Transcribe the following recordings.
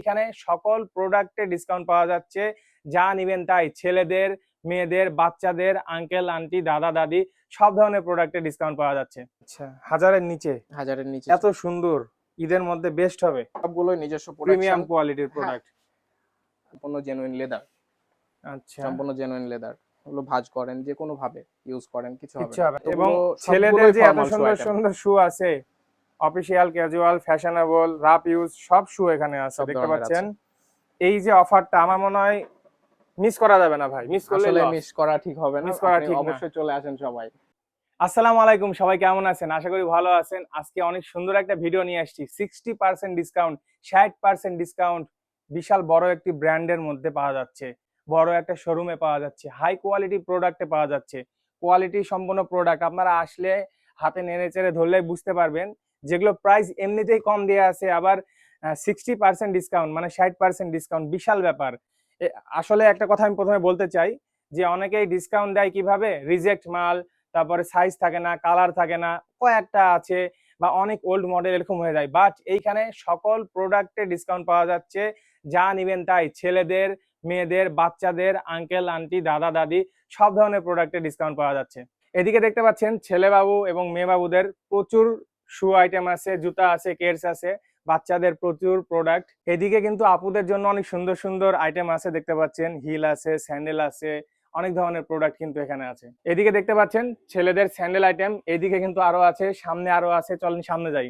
এখানে সকল প্রোডাক্টে ডিসকাউন্ট পাওয়া যাচ্ছে। যা নিবেন তাই ছেলেদের মেয়েদের বাচ্চাদের আঙ্কেল আন্টি দাদা দাদি সব ধরনের প্রোডাক্টে ডিসকাউন্ট পাওয়া যাচ্ছে। আচ্ছা হাজারের নিচে? হাজারের নিচে। এত সুন্দর ঈদের মধ্যে বেস্ট হবে। সবগুলোই নিজস্ব প্রিমিয়াম কোয়ালিটির প্রোডাক্ট সম্পূর্ণ জেনুইন লেদার আচ্ছা। সম্পূর্ণ জেনুইন লেদার ওগুলো ভাঁজ করেন যে কোনো ভাবে ইউজ করেন কিছু হবে এবং ছেলেদের যে এত সুন্দর সুন্দর শু আছে official casual fashionable rough use সব শু এখানে আছে দেখতে পাচ্ছেন? এই যে অফারটা আমার মনে হয় মিস করা যাবে না ভাই মিস করলে মিস করা ঠিক হবে না। Miss করা ঠিক অবশ্যই চলে আসেন সবাই। আসসালামু আলাইকুম সবাই কেমন আছেন? আশা করি ভালো আছেন। আজকে অনেক সুন্দর একটা ভিডিও নিয়ে আসছি। সিক্সটি পার্সেন্ট ডিসকাউন্ট ষাট পার্সেন্ট ডিসকাউন্ট বিশাল বড় একটি ব্র্যান্ডের মধ্যে পাওয়া যাচ্ছে। বড় একটা শোরুমে পাওয়া যাচ্ছে। হাই কোয়ালিটি প্রোডাক্টে পাওয়া যাচ্ছে। কোয়ালিটি সম্পন্ন প্রোডাক্ট আপনারা আসলে হাতে নেড়ে চেড়ে ধরলে বুঝতে পারবেন। যেগুলো প্রাইস এমনিতেই কম দেওয়া আছে, আবার সিক্সটি পার্সেন্ট ডিসকাউন্ট মানে ষাট পার্সেন্ট ডিসকাউন্ট বিশাল ব্যাপার। আসলে একটা কথা আমি প্রথমে বলতে চাই যে, অনেকেই ডিসকাউন্ট দেয় কীভাবে? রিজেক্ট মাল, তারপরে সাইজ থাকে না কালার থাকে না, কয়েকটা আছে বা অনেক ওল্ড মডেল এরকম হয়ে যায়। বাট এইখানে সকল প্রোডাক্টে ডিসকাউন্ট পাওয়া যাচ্ছে, যা নিবেন তাই। ছেলেদের, মেয়েদের, বাচ্চাদের আঙ্কেল আন্টি দাদা, দাদি, সব ধরনের প্রোডাক্টে ডিসকাউন্ট পাওয়া যাচ্ছে। এদিকে দেখতে পাচ্ছেন ছেলেবাবু এবং মেয়েবাবুদের প্রচুর শু আইটেম আছে, জুতা আছে কেটস আছে, বাচ্চাদের প্রচুর প্রোডাক্ট এদিকে কিন্তু আপুদের জন্য অনেক সুন্দর সুন্দর আইটেম আছে, দেখতে পাচ্ছেন। হিল আছে স্যান্ডেল আছে, অনেক ধরনের প্রোডাক্ট কিন্তু এখানে আছে। এদিকে দেখতে পাচ্ছেন ছেলেদের স্যান্ডেল আইটেম এদিকে কিন্তু আরও আছে, সামনে আরও আছে, চলেন সামনে যাই।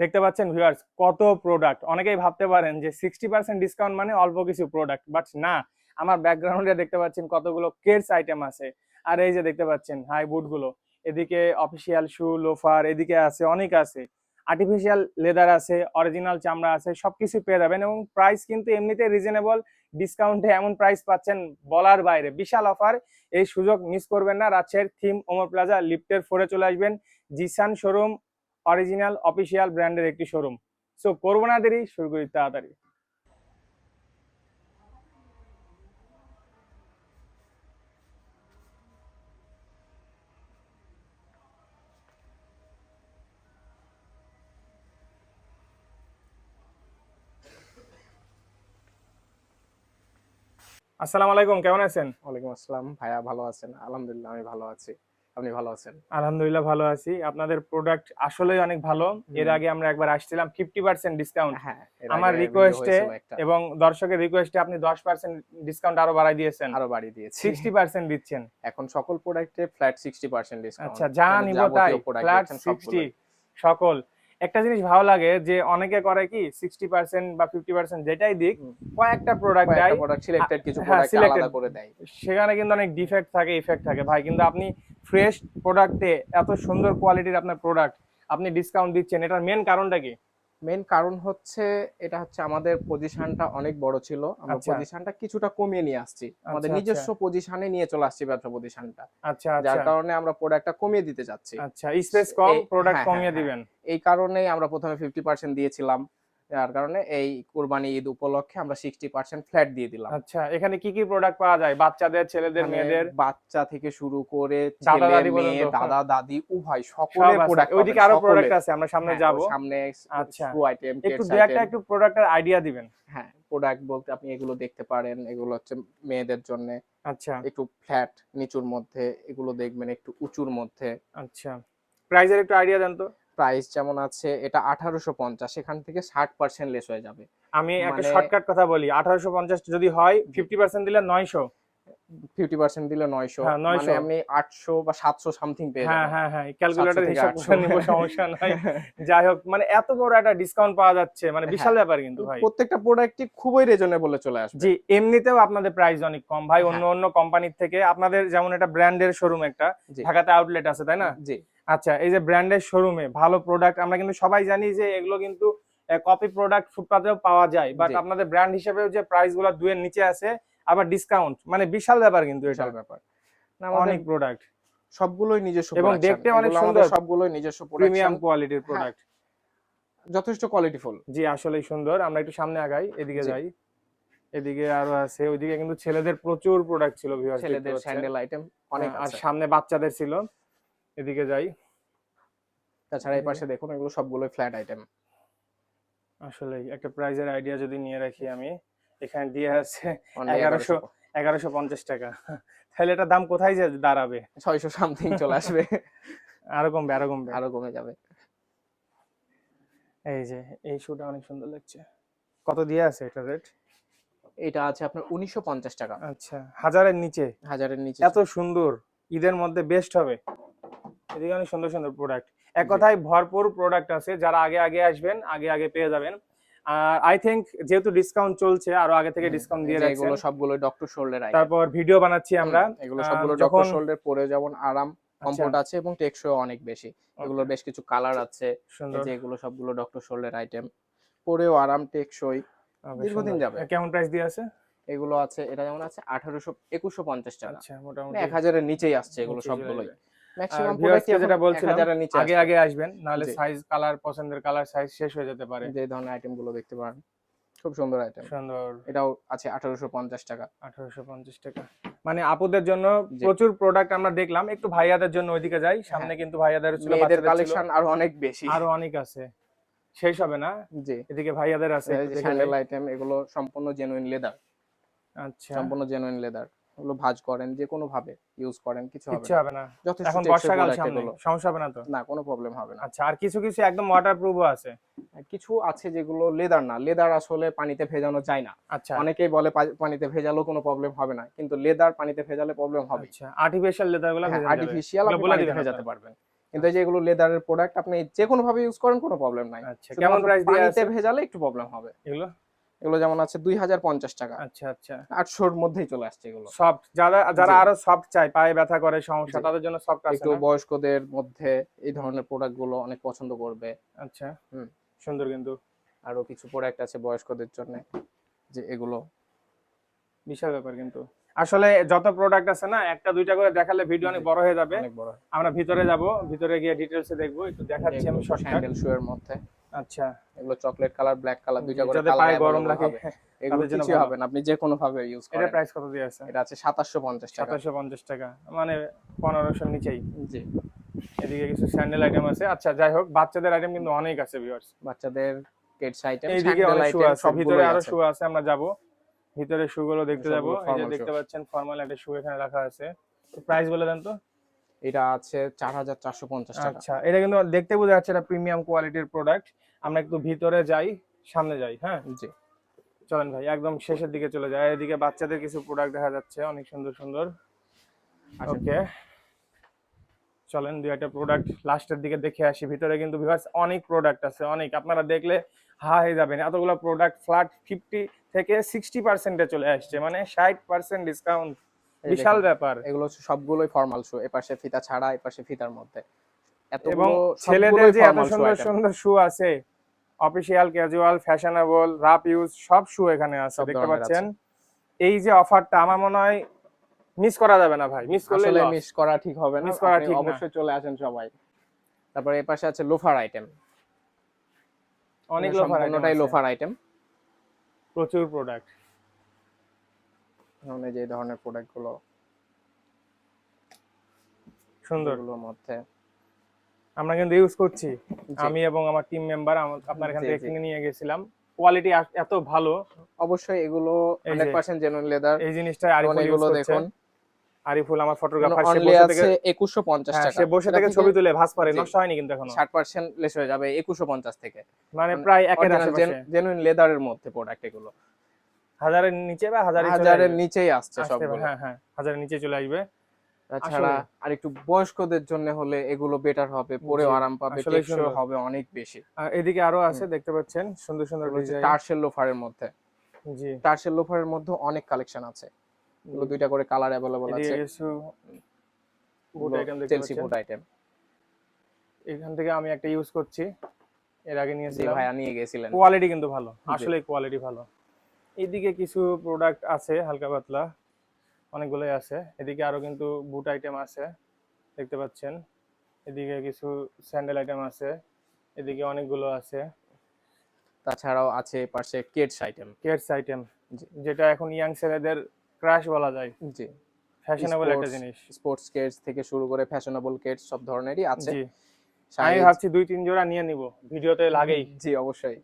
দেখতে পাচ্ছেন ভিউয়ার্স কত প্রোডাক্ট অনেকেই ভাবতে পারেন যে সিক্সটি পার্সেন্ট ডিসকাউন্ট মানে অল্প কিছু প্রোডাক্ট বাট না। আমার ব্যাকগ্রাউন্ডে দেখতে পাচ্ছেন কতগুলো কেটস আইটেম আছে। আর এই যে দেখতে পাচ্ছেন হাই বুটগুলো এদিকে অফিসিয়াল শু লোফার এদিকে আছে, অনেক আছে। আর্টিফিশিয়াল লেদার আছে অরিজিনাল চামড়া আছে সবকিছু পেয়ে যাবেন এবং প্রাইস কিন্তু এমনিতে রিজনেবল ডিসকাউন্টে এমন প্রাইস পাচ্ছেন বলার বাইরে। বিশাল অফার এই সুযোগ মিস করবেন না। রাজশাহীর থিম ওমর প্লাজা লিফটের ফোরে চলে আসবেন। জিসান শোরুম অরিজিনাল অফিসিয়াল ব্র্যান্ডের একটি শোরুম সো করব না দেরি, শুরু করি তাড়াতাড়ি। আসসালামু আলাইকুম কেমন আছেন? ওয়ালাইকুম আসসালাম। ভাইয়া ভালো আছেন? আলহামদুলিল্লাহ আমি ভালো আছি। আপনি ভালো আছেন? আলহামদুলিল্লাহ ভালো আছি। আপনাদের প্রোডাক্ট আসলেই অনেক ভালো। এর আগে আমরা একবার আসছিলাম ফিফটি পার্সেন্ট ডিসকাউন্ট হ্যাঁ আমার রিকোয়েস্টে এবং দর্শকের রিকোয়েস্টে আপনি দশ পার্সেন্ট ডিসকাউন্ট আরও বাড়াই দিয়েছেন। আরও বাড়িয়ে দিয়েছি। সিক্সটি পার্সেন্ট দিচ্ছেন। এখন সকল প্রোডাক্টে ফ্ল্যাট সিক্সটি পার্সেন্ট ডিসকাউন্ট আচ্ছা যা নিব তাই। ফ্ল্যাট সিক্সটি সকল। একটা জিনিস ভালো লাগে যে অনেকে করে কি সিক্সটি পার্সেন্ট বা ফিফটি পার্সেন্ট যেটাই দিক কয়েকটা প্রোডাক্ট দেয়। প্রোডাক্ট সিলেক্টেড কিছু হ্যাঁ, প্রোডাক্ট আলাদা করে দেয়। সেখানে কিন্তু অনেক ডিফেক্ট থাকে ইফেক্ট থাকে। ভাই কিন্তু আপনি ফ্রেশ প্রোডাক্টে এত সুন্দর কোয়ালিটির আপনার প্রোডাক্ট আপনি ডিসকাউন্ট দিচ্ছেন এটার মেন কারণটা কি? মেন কারণ হচ্ছে এটা হচ্ছে আমাদের পজিশনটা অনেক বড় ছিল। আমরা আচ্ছা। পজিশনটা কিছুটা কমিয়ে নিয়ে আসছি। আমাদের আচ্ছা, নিজস্ব পজিশনে নিয়ে চলে আসছি ব্যবসা পজিশনটা আচ্ছা যার আচ্ছা কারণে আমরা প্রোডাক্টটা কমিয়ে দিতে যাচ্ছি। আচ্ছা স্পেস কম প্রোডাক্ট হ্যাঁ, কমিয়ে হ্যাঁ, দিবেন। এই কারণেই আমরা প্রথমে ফিফটি পার্সেন্ট দিয়েছিলাম। যার কারণে এই কুরবানি ঈদ উপলক্ষে আমরা সিক্সটি পার্সেন্ট ফ্ল্যাট দিয়ে দিলাম। আচ্ছা এখানে কি কি প্রোডাক্ট পাওয়া যায়? বাচ্চাদের ছেলেদের মেয়েদের? বাচ্চা থেকে শুরু করে ছেলে মেয়ে দাদা দাদি উভয় সকলের প্রোডাক্ট ওইদিকে আরও প্রোডাক্ট আছে আমরা সামনে যাব। সামনে আচ্ছা। আইটেম একটু দু একটা একটু প্রোডাক্টের আইডিয়া দিবেন। হ্যাঁ প্রোডাক্ট বলতে আপনি এগুলো দেখতে পারেন এগুলো হচ্ছে মেয়েদের জন্য। আচ্ছা। একটু ফ্ল্যাট নিচুর মধ্যে এগুলো দেখবেন একটু উঁচুর মধ্যে। আচ্ছা। প্রাইজের একটু আইডিয়া দেন তো। প্রাইস যেমন আছে এটা আঠারোশো পঞ্চাশ এখান থেকে ষাট পার্সেন্ট লেস হয়ে যাবে। আমি একটা মানে- শর্টকাট কথা বলি আঠারোশো পঞ্চাশ যদি হয় ফিফটি পার্সেন্ট দিলে নয়শো। ফিফটি পার্সেন্ট দিলে নয়শো। হ্যাঁ, 900 মানে আপনি আটশো বা সাতশো সামথিং পেয়ে হ্যাঁ হ্যাঁ হ্যাঁ ক্যালকুলেটর 700 থেকে হিসাব করে 800 নিব সমস্যা নাই। যাই হোক মানে এত বড় একটা ডিসকাউন্ট পাওয়া যাচ্ছে মানে বিশাল হ্যাঁ। ব্যাপার কিন্তু ভাই। প্রত্যেকটা প্রোডাক্টই খুবই রিজনেবলে চলে আসবে। জি এমনিতেও আপনাদের প্রাইস অনেক কম। ভাই অন্য হ্যাঁ। অন্য কোম্পানির থেকে আপনাদের যেমন একটা ব্র্যান্ডের শোরুম একটা ঢাকাতে আউটলেট আছে তাই না? জি। আচ্ছা এই যে ব্র্যান্ডের শোরুমে ভালো প্রোডাক্ট আমরা কিন্তু সবাই জানি যে এগুলো কিন্তু কপি প্রোডাক্ট ফুটপাতেও পাওয়া যায়। বাট আপনাদের ব্র্যান্ড হিসেবেও যে প্রাইসগুলো দুয়ের নিচে আছে আবার ডিসকাউন্ট মানে বিশাল ব্যাপার কিন্তু বিশাল ব্যাপার। অনেক প্রোডাক্ট সবগুলোই নিজস্ব এবং দেখতে অনেক সুন্দর। সবগুলোই নিজস্ব প্রিমিয়াম কোয়ালিটির হ্যাঁ, প্রোডাক্ট যথেষ্ট কোয়ালিটিফুল জি আসলেই সুন্দর। আমরা একটু সামনে আগাই এদিকে যাই। এদিকে আরও আছে ওইদিকে কিন্তু ছেলেদের প্রচুর প্রোডাক্ট ছিল ভিউয়ার্স ছেলেদের স্যান্ডেল আইটেম অনেক আর সামনে বাচ্চাদের ছিল। এদিকে যাই। তাছাড়া এই পাশে দেখুন এগুলো সবগুলোই ফ্ল্যাট আইটেম আসলে একটা প্রাইজের আইডিয়া যদি নিয়ে রাখি আমি এখানে দিয়ে আছে এগারোশো। এগারোশো পঞ্চাশ টাকা। তাহলে এটার দাম কোথায় যে দাঁড়াবে? ছয়শো সামথিং চলে আসবে। আরও কমবে আরও কমবে। আরও কমে যাবে। এই যে এই শুটা অনেক সুন্দর লাগছে। কত দিয়ে আছে এটা রেট এটা আছে আপনার উনিশশো পঞ্চাশ টাকা। আচ্ছা হাজারের নিচে। হাজারের নিচে। এত সুন্দর ঈদের মধ্যে বেস্ট হবে। এদিকে অনেক সুন্দর সুন্দর প্রোডাক্ট এক কথায় ভরপুর প্রোডাক্ট আছে যারা আগে আগে আসবেন আগে আগে পেয়ে যাবেন। আর আই থিংক যেহেতু ডিসকাউন্ট চলছে আরও আগে থেকে ডিসকাউন্ট দিয়ে রাখছেন। এগুলো সবগুলো ডক্টর শোল্ডার তারপর ভিডিও বানাচ্ছি আমরা। এগুলো সবগুলো ডক্টর শোল্ডার পরে যেমন আরাম আচ্ছা, কমফোর্ট আছে এবং টেকসই অনেক বেশি। এগুলোর বেশ কিছু কালার আছে। যে এগুলো সবগুলো ডক্টর শোল্ডার আইটেম পরেও আরাম টেকসই। দীর্ঘদিন যাবে। কেমন প্রাইস দিয়ে আছে? এগুলো আছে এটা যেমন আছে আঠারোশো একুশশো পঞ্চাশ টাকা। আচ্ছা মোটামুটি। মানে এক হাজারের নিচেই আসছে এগুলো সবগুলোই। ম্যাক্সিমাম কে যেটা বলছিলাম, আগে আগে আসবেন নাহলে সাইজ কালার পছন্দের কালার সাইজ শেষ হয়ে যেতে পারে। যে ধরনের আইটেমগুলো দেখতে পারেন। খুব সুন্দর আইটেম সুন্দর। এটাও আছে আঠারোশো পঞ্চাশ টাকা। আঠারোশো পঞ্চাশ টাকা। মানে আপুদের জন্য প্রচুর প্রোডাক্ট আমরা দেখলাম একটু ভাইয়াদের জন্য ওইদিকে যাই সামনে কিন্তু ভাইয়াদের ছিল বাচ্চাদের কালেকশন আরও অনেক বেশি। আরও অনেক আছে। শেষ হবে না? জি। এদিকে ভাইয়াদের আছে স্যান্ডেল আইটেম এগুলো সম্পূর্ণ জেনুইন লেদার আচ্ছা। সম্পূর্ণ জেনুইন লেদার এগুলো ভাঁজ করেন যে কোনো ভাবে ইউজ করেন কিছু হবে না। যথেষ্ট এখন বর্ষাকাল সামনে সমস্যা হবে না তো? না কোনো প্রবলেম হবে না। আচ্ছা আর কিছু কিছু একদম ওয়াটার প্রুফও আছে। কিছু আছে যেগুলো লেদার না। লেদার আসলে পানিতে ভেজানো যায় না। আচ্ছা। অনেকেই বলে পানিতে ভেজালেও কোনো প্রবলেম হবে না। কিন্তু লেদার পানিতে ভেজালে প্রবলেম হবে আচ্ছা আর্টিফিশিয়াল লেদারগুলো আর্টিফিশিয়াল আপনি দিবেন ভেজাতে পারবেন। কিন্তু এই যে লেদারের প্রোডাক্ট আপনি যে কোনো ভাবে ইউজ করেন কোনো প্রবলেম নাই। আচ্ছা কেমন প্রাইস দিয়ে পানিতে ভেজালে একটু প্রবলেম হবে। এগুলো? এগুলো যেমন আছে দুই হাজার পঞ্চাশ টাকা। আচ্ছা আচ্ছা। আটশোর মধ্যেই চলে আসছে এগুলো। সফট যারা যারা আরও সফট চায় পায়ে ব্যথা করে সমস্যা তাদের জন্য সফট একটু বয়স্কদের মধ্যে এই ধরনের প্রোডাক্টগুলো অনেক পছন্দ করবে। আচ্ছা। হুম। সুন্দর কিন্তু। আরও কিছু প্রোডাক্ট আছে বয়স্কদের জন্য যে এগুলো। বিশাল ব্যাপার কিন্তু। আসলে যত প্রোডাক্ট আছে না একটা দুইটা করে দেখালে ভিডিও অনেক বড় হয়ে যাবে। অনেক বড় আমরা ভিতরে যাব ভিতরে গিয়ে ডিটেলসে দেখব একটু দেখাচ্ছি আমি শর্টকাট স্যান্ডেল শু এর মধ্যে। আচ্ছা এগুলো চকলেট কালার ব্ল্যাক কালার দুইটা করে কালার গরম লাগে। এগুলো জন্য হবে না আপনি যে কোনো ভাবে ইউজ করেন। এটা প্রাইস কত দিয়ে আছে? এটা আছে সাতাশশো পঞ্চাশ টাকা। সাতাশশো পঞ্চাশ টাকা মানে পনেরোশোর নিচেই। জি। এদিকে কিছু স্যান্ডেল আইটেম আছে। আচ্ছা যাই হোক বাচ্চাদের আইটেম কিন্তু অনেক আছে ভিউয়ার্স বাচ্চাদের কিডস আইটেম এইদিকে অনেক শু আছে ভিতরে আরও শু আছে আমরা যাব। ভিতরে শু গুলো দেখতে যাব। এই যে দেখতে পাচ্ছেন ফর্মাল একটা শু এখানে রাখা আছে। প্রাইস বলে দেন তো। এটা আছে চার হাজার চারশো পঞ্চাশ টাকা। আচ্ছা এটা কিন্তু দেখতে বোঝা যাচ্ছে এটা প্রিমিয়াম কোয়ালিটির প্রোডাক্ট আমরা একটু ভিতরে যাই সামনে যাই হ্যাঁ? জি। চলেন ভাই একদম শেষের দিকে চলে যায় এদিকে বাচ্চাদের কিছু প্রোডাক্ট দেখা যাচ্ছে অনেক সুন্দর সুন্দর। আসুন। ওকে। চলেন দুই একটা প্রোডাক্ট লাস্টের দিকে দেখে আসি। ভিতরে কিন্তু ভিউয়ার্স অনেক প্রোডাক্ট আছে অনেক। আপনারা দেখলে হা হয়ে যাবেন। এতগুলো প্রোডাক্ট ফ্ল্যাট ফিফটি থেকে সিক্সটি পার্সেন্টে চলে আসছে মানে ষাট পার্সেন্ট ডিসকাউন্ট বিশাল ব্যাপার। এগুলো সবগুলোই ফর্মাল শু এপাশে ফিতা ছাড়া এপাশে ফিতার মধ্যে। এবং ছেলেদের যে এত সুন্দর সুন্দর শু আছে official casual fashionable wrap use সব শু এখানে আছে দেখতে পাচ্ছেন? এই যে অফারটা আমার মনে হয় মিস করা যাবে না ভাই মিস করলে আসলে মিস করা ঠিক হবে না Miss করা ঠিক। অবশ্যই চলে আসেন সবাই। তারপরে এপাশে আছে লোফার আইটেম অনেক লোফার সম্পূর্ণটাই লোফার আইটেম প্রচুর প্রোডাক্ট মানে যে ধরনের প্রোডাক্টগুলো সুন্দর। এগুলোর মধ্যে। আমরা কিন্তু ইউজ করছি। আমি এবং আমার টিম মেম্বার আপনার এখান থেকে কিনে নিয়ে গেছিলাম। কোয়ালিটি এত ভালো। অবশ্যই এগুলো 100% জেনুইন লেদার এই জিনিসটা আরিফুল এগুলো দেখুন। আরিফুল আমার ফটোগ্রাফার সে বসে থেকে 2150 হ্যাঁ, টাকা। সে বসে থেকে ছবি তুলে ভাস পারে নষ্ট হয়নি কিন্তু এখনও। 60% লেস হয়ে যাবে 2150 থেকে। মানে প্রায় একের আশেপাশে জেনুইন লেদারের মধ্যে প্রোডাক্ট এগুলো। হাজারের নিচে বা হাজারের হাজারের নিচেই আসছে সবগুলো। হ্যাঁ হ্যাঁ হাজারের নিচে চলে আসবে। তাছাড়া আর একটু বয়স্কদের জন্য হলে এগুলো বেটার হবে পরেও আরাম পাবে টেকসই হবে অনেক বেশি। আর এদিকে আরও আছে দেখতে পাচ্ছেন সুন্দর সুন্দর ডিজাইন টার্সেল লোফারের মধ্যে। জি। টার্সেল লোফারের মধ্যে অনেক কালেকশন আছে। এগুলো দুইটা করে কালার অ্যাভেলেবল আছে। চেলসি বুট আইটেম এখান থেকে আমি একটা ইউজ করছি। এর আগে নিয়েছিলাম। ভাইয়া নিয়ে গেছিলেন। কোয়ালিটি কিন্তু ভালো। আসলে কোয়ালিটি ভালো। এদিকে কিছু প্রোডাক্ট আছে হালকা পাতলা। অনেকগুলোই আছে। এদিকে আরও কিন্তু বুট আইটেম আছে দেখতে পাচ্ছেন। এদিকে কিছু স্যান্ডেল আইটেম আছে এদিকে অনেকগুলো আছে। তাছাড়াও আছে পাশে কিডস আইটেম কেটস আইটেম যেটা এখন ইয়াং ছেলেদের ক্রাশ বলা যায়। জি। ফ্যাশনেবল একটা জিনিস। স্পোর্টস কেটস থেকে শুরু করে ফ্যাশনেবল কেটস সব ধরনেরই আছে। জি। আমি ভাবছি দুই তিন জোড়া নিয়ে নিব। ভিডিওতে লাগেই। জি অবশ্যই।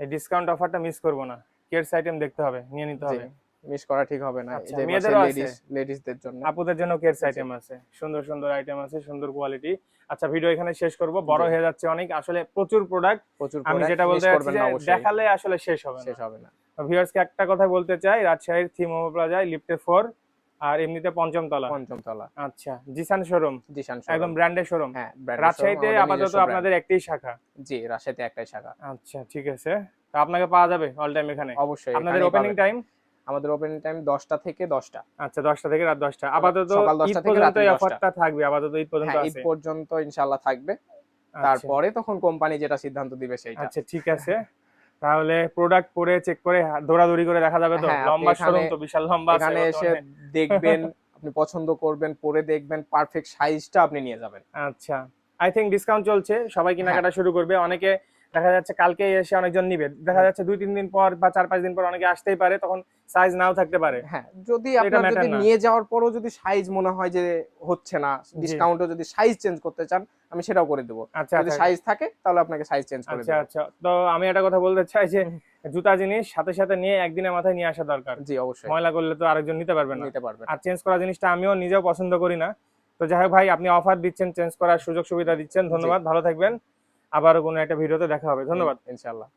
এই ডিসকাউন্ট অফারটা মিস করব না। কেয়ারস আইটেম দেখতে হবে নিয়ে নিতে হবে। মিস করা ঠিক হবে না আচ্ছা, এই যে মেয়েদের লেডিস লেডিসদের জন্য। আপুদের জন্য কেয়ারস। আইটেম আছে সুন্দর সুন্দর আইটেম আছে সুন্দর কোয়ালিটি আচ্ছা ভিডিও এখানে শেষ করব বড় হয়ে যাচ্ছে অনেক আসলে প্রচুর প্রোডাক্ট প্রচুর আমি যেটা বলতে চাচ্ছি করবেন না যে অবশ্যই। দেখালে আসলে শেষ হবে না। শেষ হবে না। ভিউয়ার্সকে একটা কথা বলতে চাই রাজশাহীর থিম প্লাজায় লিফটে ফোর আর এমনিতে পঞ্চম তলা। পঞ্চম তলা। আচ্ছা জিসান শোরুম জিশান একদম ব্র্যান্ডেড শোরুম হ্যাঁ রাজশাহীতে আপাতত আপনাদের একটাই শাখা। জি রাজশাহীতে একটাই শাখা। আচ্ছা ঠিক আছে। তো আপনাকে পাওয়া যাবে অল টাইম এখানে? অবশ্যই আপনাদের ওপেনিং টাইম আমাদের ওপেনিং টাইম দশটা থেকে দশটা। আচ্ছা দশটা থেকে রাত দশটা। আপাতত সকাল 10টা থেকে এই 10টা। অফারটা থাকবে আপাতত ঈদ পর্যন্ত হ্যাঁ ঈদ পর্যন্ত ইনশাল্লাহ থাকবে। আচ্ছা। তারপরে তখন কোম্পানি যেটা সিদ্ধান্ত দিবে সেইটা। আচ্ছা ঠিক আছে। তাহলে প্রোডাক্ট পরে চেক করে দৌড়াদৌড়ি করে দেখা যাবে তো? হ্যাঁ, লম্বা শোরুম তো বিশাল লম্বা এখানে এসে দেখবেন আপনি পছন্দ করবেন পরে দেখবেন পারফেক্ট সাইজটা আপনি নিয়ে যাবেন। আচ্ছা। আই থিঙ্ক ডিসকাউন্ট চলছে সবাই কেনাকাটা শুরু করবে। অনেকে দেখা যাচ্ছে কালকে এসে অনেকজন নিবে। দেখা যাচ্ছে দুই তিন দিন পর বা চার পাঁচ দিন পর অনেকে আসতেই পারে তখন সাইজ নাও থাকতে পারে। হ্যাঁ যদি আপনার যদি নিয়ে যাওয়ার পরও যদি সাইজ মনে হয় যে হচ্ছে না ডিসকাউন্টও যদি সাইজ চেঞ্জ করতে চান আমি সেটাও করে দেবো। আচ্ছা যদি আচ্ছা। সাইজ থাকে তাহলে আপনাকে সাইজ চেঞ্জ করে আচ্ছা আচ্ছা। তো আমি একটা কথা বলতে চাই যে জুতা জিনিস সাথে সাথে নিয়ে একদিনের মাথায় নিয়ে আসা দরকার। জি অবশ্যই। ময়লা করলে তো আরেকজন নিতে পারবে না। নিতে পারবেন আর চেঞ্জ করা জিনিসটা আমিও নিজেও পছন্দ করি না। তো যাই হোক ভাই আপনি অফার দিচ্ছেন চেঞ্জ করার সুযোগ সুবিধা দিচ্ছেন ধন্যবাদ ভালো থাকবেন। আবারও কোনো একটা ভিডিওতে দেখা হবে। ধন্যবাদ ইনশাআল্লাহ।